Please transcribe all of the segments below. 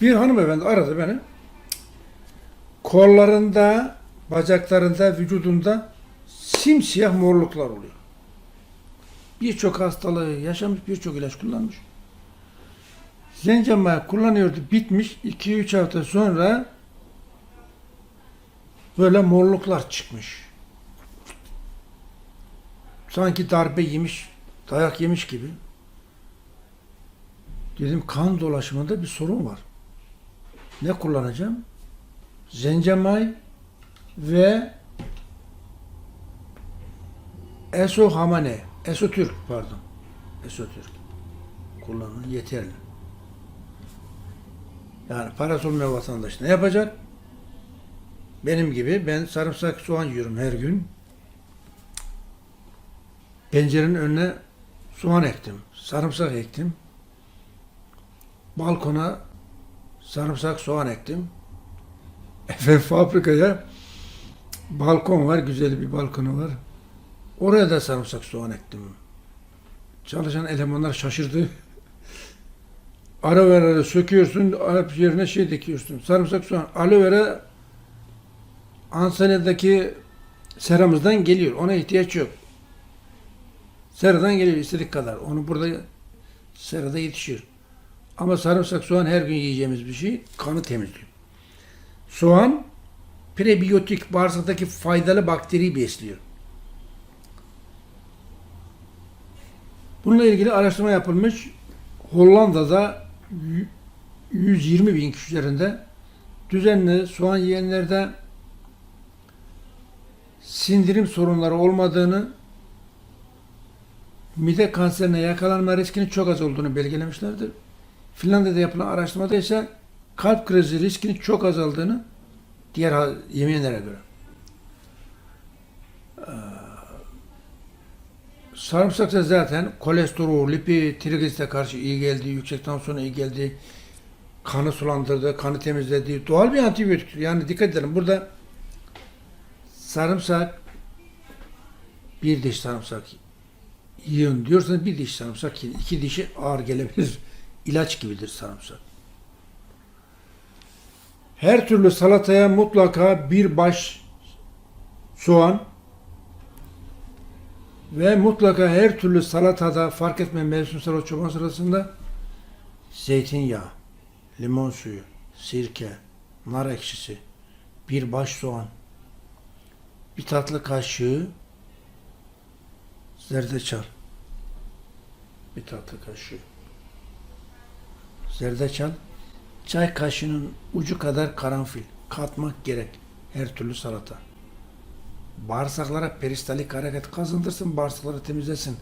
Bir hanımefendi aradı beni. Kollarında, bacaklarında, vücudunda simsiyah morluklar oluyor. Birçok hastalığı yaşamış, birçok ilaç kullanmış. Zencema kullanıyordu, bitmiş. 2-3 hafta sonra böyle morluklar çıkmış. Sanki darbe yemiş, dayak yemiş gibi. Dedim kan dolaşımında bir sorun var. Ne kullanacağım? Zencemay ve Esohamane, Esotürk pardon. Esotürk. Kullanın yeterli. Yani parası olmayan vatandaş ne yapacak? Benim gibi ben sarımsak soğan yiyorum her gün. Pencerenin önüne soğan ektim. Sarımsak ektim. Balkona sarımsak soğan ektim. Efendim fabrikaya balkon var. Güzel bir balkonu var. Oraya da sarımsak soğan ektim. Çalışan elemanlar şaşırdı. Aloe vera söküyorsun, alıp yerine şey dikiyorsun. Sarımsak soğan. Aloe vera Antalya'daki seramızdan geliyor. Ona ihtiyaç yok. Seradan geliyor istedik kadar. Onu burada serada yetişiyor. Ama sarımsak soğan her gün yiyeceğimiz bir şey. Kanı temizliyor. Soğan prebiyotik bağırsaktaki faydalı bakteriyi besliyor. Bununla ilgili araştırma yapılmış. Hollanda'da y- 120 bin kişi üzerinde düzenli soğan yiyenlerde sindirim sorunları olmadığını, mide kanserine yakalanma riskinin çok az olduğunu belgelemişlerdir. Finlandiya'da yapılan araştırmada ise kalp krizi riskinin çok azaldığını diğer yemeyenlere göre. Ee, Sarımsak da zaten kolesterol, lipid, trigliseride karşı iyi geldi, yüksek tansiyona iyi geldi, kanı sulandırdı, kanı temizledi. Doğal bir antibiyotik. Yani dikkat edelim. Burada sarımsak bir diş sarımsak yiyin diyorsanız bir diş sarımsak yiyin. İki dişi ağır gelebilir. İlaç gibidir sarımsak. Her türlü salataya mutlaka bir baş soğan ve mutlaka her türlü salatada fark etme mevsimsel o çoban sırasında zeytinyağı, limon suyu, sirke, nar ekşisi, bir baş soğan, bir tatlı kaşığı zerdeçal. Bir tatlı kaşığı. Zerdeçal. Çay kaşığının ucu kadar karanfil. Katmak gerek. Her türlü salata. Bağırsaklara peristalik hareket kazandırsın, bağırsakları temizlesin.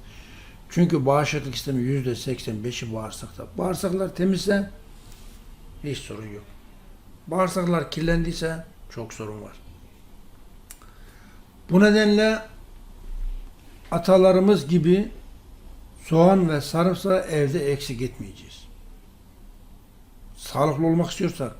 Çünkü bağışıklık sistemi yüzde seksen beşi bağırsakta. Bağırsaklar temizse hiç sorun yok. Bağırsaklar kirlendiyse çok sorun var. Bu nedenle atalarımız gibi soğan ve sarımsağı evde eksik etmeyeceğiz. Sağlıklı olmak istiyorsak